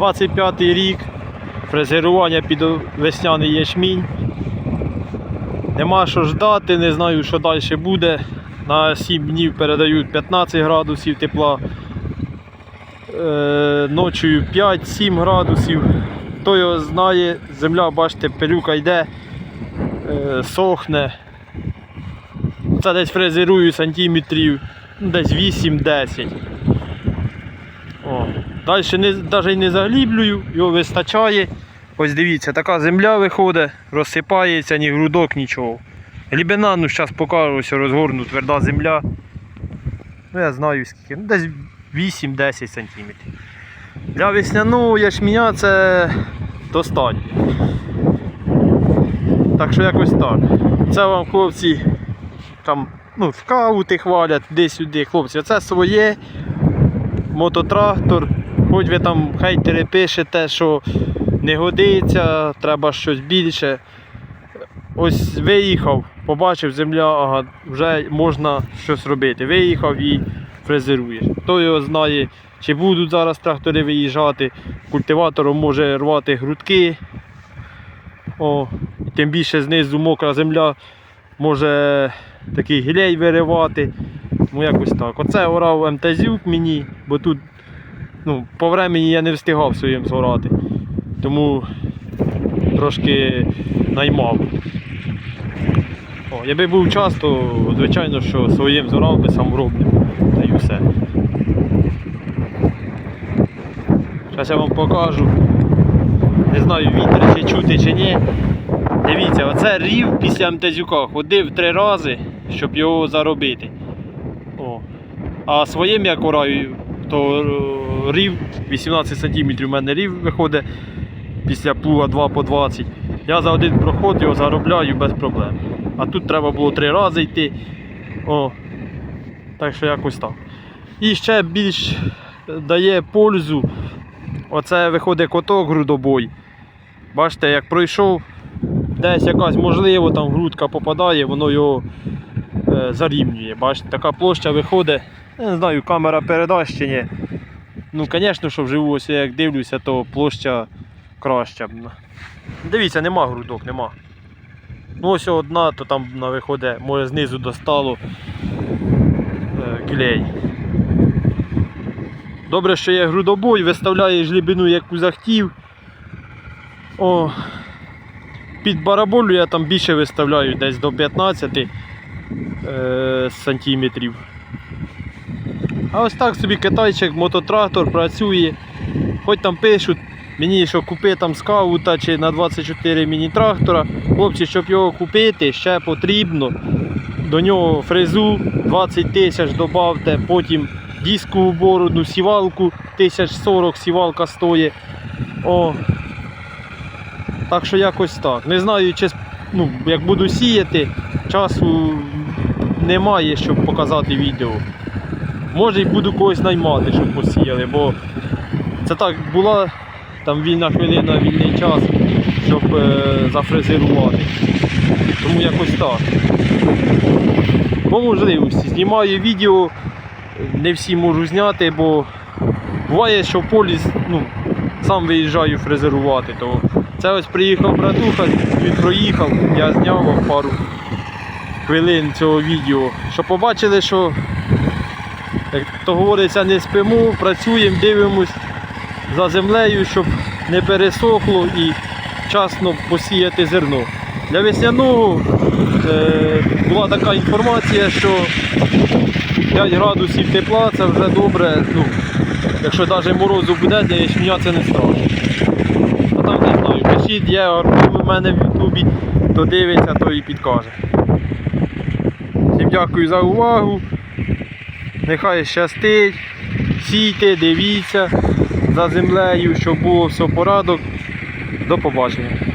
25 рік, фрезерування під весняний ячмінь. Нема що ждати, не знаю, що далі буде. На 7 днів передають 15 градусів тепла. Е, ночою 5-7 градусів. Хто його знає, земля, бачите, пилюка йде, е, сохне. Це десь фрезерую сантиметрів, ну, десь 8-10. Далі навіть не загліблюю, його вистачає. Ось дивіться, така земля виходить, розсипається, ні грудок, нічого. Глибина, ну зараз покажу, розгорну, тверда земля. Ну я знаю скільки. Ну, десь 8-10 см. Для весняного ячменя це достатньо. Так що якось так. Це вам хлопці там ну, скаути хвалять, туди-сюди, хлопці. Це своє мототрактор. Хоч ви там хейтери пишете, що не годиться, треба щось більше. Ось виїхав, побачив земля, ага, вже можна щось робити. Виїхав і фрезеруєш. Хто його знає, чи будуть зараз трактори виїжджати, культиватором може рвати грудки. О, і тим більше знизу мокра земля може такий гілей виривати. Ну якось так. Оце орав МТЗюк мені, бо тут ну, по времені я не встигав своїм зорати. Тому трошки наймав. О, якби був час, то звичайно, що своїм зорав би саморобним. Та й все. Зараз я вам покажу. Не знаю, вітер чи чути чи ні. Дивіться, оце рів після МТЗюка ходив три рази, щоб його заробити. О. А своїм я кораю, то е, рів 18 см у мене рів виходить після плуга 2 по 20. Я за один проход його заробляю без проблем. А тут треба було три рази йти. О. Так що якось так. І ще більш дає пользу. Оце виходить коток грудобой. Бачите, як пройшов, десь якась можливо там грудка попадає, воно його е, зарівнює. Бачите, така площа виходить. Не знаю, камера передасть чи ні. Ну, звісно, що вживу, ось як дивлюся, то площа краща. Дивіться, нема грудок, нема. Ну ось одна, то там вона виходить, може знизу достало е, клей. Добре, що є грудобой, виставляєш глибину, яку захтів. О, під бараболю я там більше виставляю, десь до 15 е, сантиметрів. А ось так собі китайчик, мототрактор працює. Хоч там пишуть мені, що купи там скаута чи на 24 міні-трактора. Хлопці, щоб його купити, ще потрібно до нього фрезу 20 тисяч додавте, потім дискову бороду, сівалку 1040 сівалка стоїть. О. Так що якось так. Не знаю, чи ну, як буду сіяти, часу немає, щоб показати відео. Може і буду когось наймати, щоб посіяли, бо це так була там вільна хвилина, вільний час, щоб е, зафрезерувати. Тому якось так. По можливості знімаю відео, не всі можу зняти, бо буває, що в полі ну, сам виїжджаю фрезерувати. То це ось приїхав братуха, він проїхав, я зняв вам пару хвилин цього відео. Щоб побачили, що як то говориться, не спимо, працюємо, дивимось за землею, щоб не пересохло і вчасно посіяти зерно. Для весняного е, була така інформація, що 5 градусів тепла це вже добре. Ну, якщо навіть морозу буде, для ячменя це не страшно. А там не знаю, пишіть, є архів у мене в Ютубі, хто дивиться, то і підкаже. Всім дякую за увагу. Нехай щастить, сійте, дивіться за землею, щоб було все порядок. До побачення.